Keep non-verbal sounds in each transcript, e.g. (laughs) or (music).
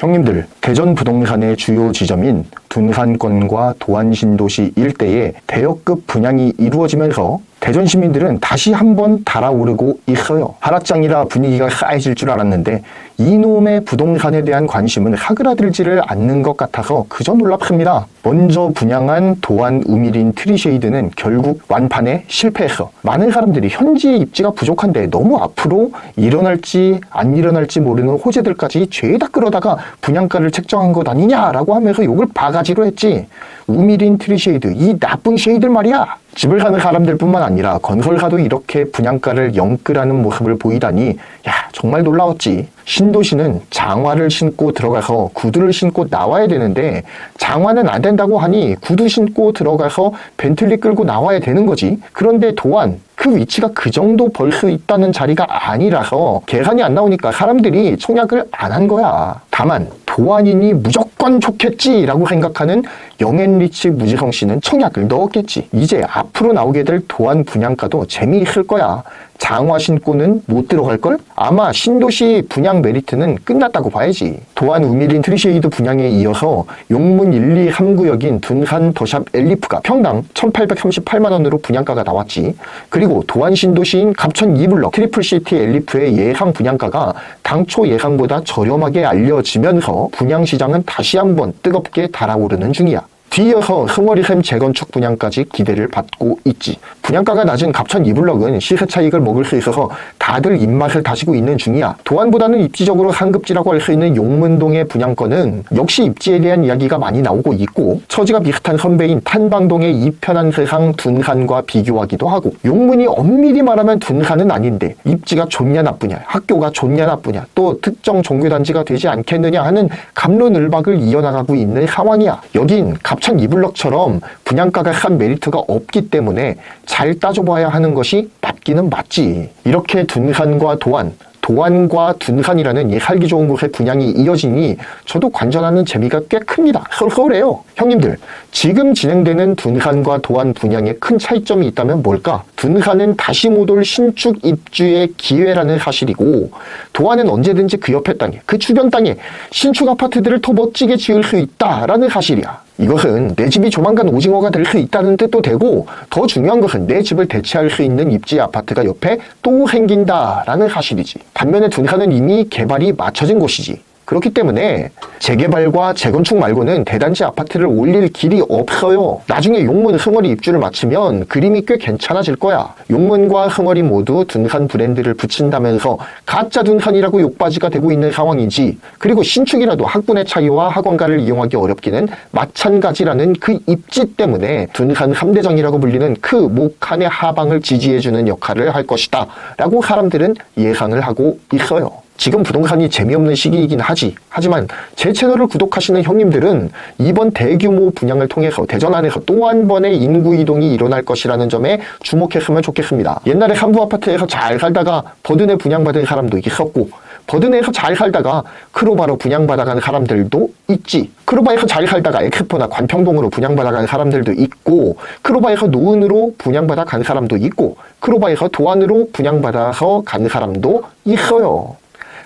형님들, 대전 부동산의 주요 지점인 둔산권과 도안신도시 일대에 대여급 분양이 이루어지면서 대전 시민들은 다시 한번 달아오르고 있어요. 하락장이라 분위기가 싸해질 줄 알았는데 이놈의 부동산에 대한 관심은 사그라들지를 않는 것 같아서 그저 놀랍습니다. 먼저 분양한 도안 우미린 트리쉐이드는 결국 완판에 실패했어. 많은 사람들이 현지의 입지가 부족한데 너무 앞으로 일어날지 안 일어날지 모르는 호재들까지 죄다 끌어다가 분양가를 책정한 것 아니냐라고 하면서 욕을 바가지로 했지. 우미린 트리쉐이드 이 나쁜 쉐이들 말이야. 집을 사는 사람들뿐만 아니라 건설사도 이렇게 분양가를 영끌하는 모습을 보이다니 야 정말 놀라웠지. 신도시는 장화를 신고 들어가서 구두를 신고 나와야 되는데 장화는 안 된다고 하니 구두 신고 들어가서 벤틀리 끌고 나와야 되는 거지. 그런데 도안 그 위치가 그 정도 벌 수 있다는 자리가 아니라서 계산이 안 나오니까 사람들이 청약을 안 한 거야. 다만 도안이니 무조건 좋겠지라고 생각하는 영앤리치 무지성 씨는 청약을 넣었겠지. 이제 앞으로 나오게 될 도안 분양가도 재미있을 거야. 장화 신고는 못 들어갈걸? 아마 신도시 분양 메리트는 끝났다고 봐야지. 도안 우미린 트리쉐이드 분양에 이어서 용문 1, 2, 3구역인 둔산 더샵 엘리프가 평당 1,838만 원으로 분양가가 나왔지. 그리고 도안 신도시인 갑천 2블럭 트리플 시티 엘리프의 예상 분양가가 당초 예상보다 저렴하게 알려지면서 분양 시장은 다시 한번 뜨겁게 달아오르는 중이야. 뒤이어서 흥월이샘 재건축 분양까지 기대를 받고 있지. 분양가가 낮은 갑천 이블럭은 시세 차익을 먹을 수 있어서 다들 입맛을 다시고 있는 중이야. 도안보다는 입지적으로 상급지라고 할 수 있는 용문동의 분양권은 역시 입지에 대한 이야기가 많이 나오고 있고 처지가 비슷한 선배인 탄방동의 이편한 세상 둔산과 비교하기도 하고 용문이 엄밀히 말하면 둔산은 아닌데 입지가 좋냐 나쁘냐 학교가 좋냐 나쁘냐 또 특정 종교단지가 되지 않겠느냐 하는 감론을박을 이어나가고 있는 상황이야. 여긴 갑천 이블럭처럼 분양가가 싼 메리트가 없기 때문에 잘 따져봐야 하는 것이 맞기는 맞지. 이렇게 둔산과 도안, 도안과 둔산이라는 이 살기 좋은 곳의 분양이 이어지니 저도 관전하는 재미가 꽤 큽니다. (laughs) 쏠쏠해요. 형님들, 지금 진행되는 둔산과 도안 분양에 큰 차이점이 있다면 뭘까? 둔산은 다시 못 올 신축 입주의 기회라는 사실이고 도안은 언제든지 그 옆에 땅에, 그 주변 땅에 신축 아파트들을 더 멋지게 지을 수 있다라는 사실이야. 이것은 내 집이 조만간 오징어가 될 수 있다는 뜻도 되고 더 중요한 것은 내 집을 대체할 수 있는 입지 아파트가 옆에 또 생긴다라는 사실이지. 반면에 둔산은 이미 개발이 맞춰진 곳이지. 그렇기 때문에 재개발과 재건축 말고는 대단지 아파트를 올릴 길이 없어요. 나중에 용문 흥월이 입주를 마치면 그림이 꽤 괜찮아질 거야. 용문과 흥월이 모두 둔산 브랜드를 붙인다면서 가짜 둔산이라고 욕바지가 되고 있는 상황이지. 그리고 신축이라도 학군의 차이와 학원가를 이용하기 어렵기는 마찬가지라는 그 입지 때문에 둔산 3대장이라고 불리는 그 목한의 하방을 지지해주는 역할을 할 것이다. 라고 사람들은 예상을 하고 있어요. 지금 부동산이 재미없는 시기이긴 하지. 하지만 제 채널을 구독하시는 형님들은 이번 대규모 분양을 통해서 대전 안에서 또 한 번의 인구 이동이 일어날 것이라는 점에 주목했으면 좋겠습니다. 옛날에 삼부 아파트에서 잘 살다가 버든에 분양받은 사람도 있었고 버든에서 잘 살다가 크로바로 분양받아간 사람들도 있지. 크로바에서 잘 살다가 엑스포나 관평동으로 분양받아간 사람들도 있고 크로바에서 노은으로 분양받아 간 사람도 있고 크로바에서 도안으로 분양받아서 간 사람도 있어요.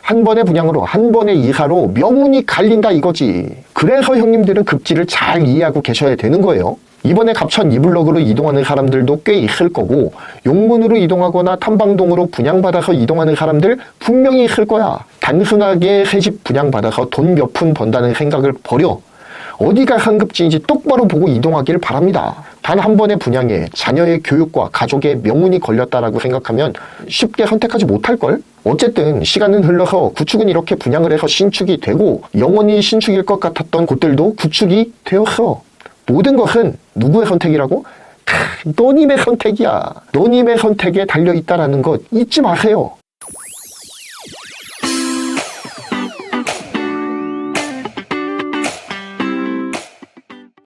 한 번의 분양으로 한 번의 이사로 명운이 갈린다 이거지. 그래서 형님들은 급지를 잘 이해하고 계셔야 되는 거예요. 이번에 갑천 이블럭으로 이동하는 사람들도 꽤 있을 거고 용문으로 이동하거나 탐방동으로 분양받아서 이동하는 사람들 분명히 있을 거야. 단순하게 새 집 분양받아서 돈 몇 푼 번다는 생각을 버려. 어디가 상급지인지 똑바로 보고 이동하길 바랍니다. 단 한 번의 분양에 자녀의 교육과 가족의 명운이 걸렸다라고 생각하면 쉽게 선택하지 못할 걸? 어쨌든 시간은 흘러서 구축은 이렇게 분양을 해서 신축이 되고 영원히 신축일 것 같았던 곳들도 구축이 되었어. 모든 것은 누구의 선택이라고? 크, 너님의 선택이야. 너님의 선택에 달려있다라는 것 잊지 마세요.